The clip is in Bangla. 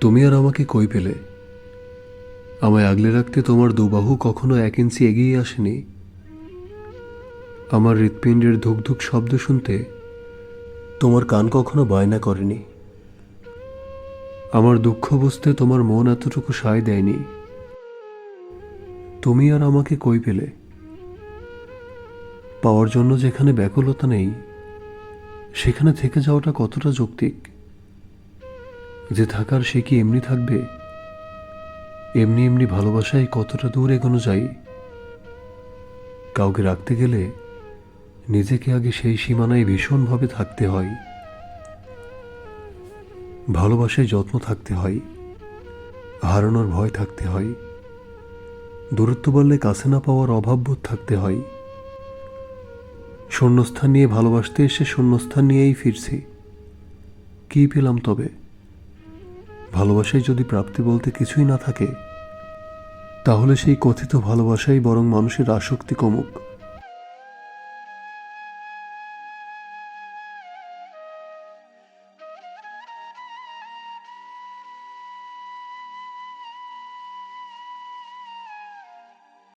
তুমি আর আমাকে কই পেলে? আমায় আগলে রাখতে তোমার দুবাহু কখনো এক ইঞ্চি এগিয়ে আসেনি। আমার হৃৎপিণ্ডের ধুক ধুক শব্দ শুনতে তোমার কান কখনো বায়না করেনি। আমার দুঃখ বুঝতে তোমার মন এতটুকু সায় দেয়নি। তুমি আর আমাকে কই পেলে? পাওয়ার জন্য যেখানে ব্যাকুলতা নেই, সেখানে থেকে যাওয়াটা কতটা যৌক্তিক? যে থাকার সে কি এমনি থাকবে? এমনি এমনি ভালোবাসায় কতটা দূর এগোনো যায়? কাউকে রাখতে গেলে নিজেকে আগে সেই সীমানায় ভীষণভাবে থাকতে হয়। ভালোবাসায় যত্ন থাকতে হয়। হারানোর ভয় থাকতে হয়। দূরত্ব বাড়লে কাছে না পাওয়ার অভাববোধ থাকতে হয়। শূন্যস্থান নিয়ে ভালোবাসতে এসে শূন্যস্থান নিয়েই ফিরছি। কি পেলাম তবে? ভালোবাসায় যদি প্রাপ্তি বলতে কিছুই না থাকে, তাহলে সেই কথিত ভালোবাসাই বরং মানুষের আসক্তি কমুক।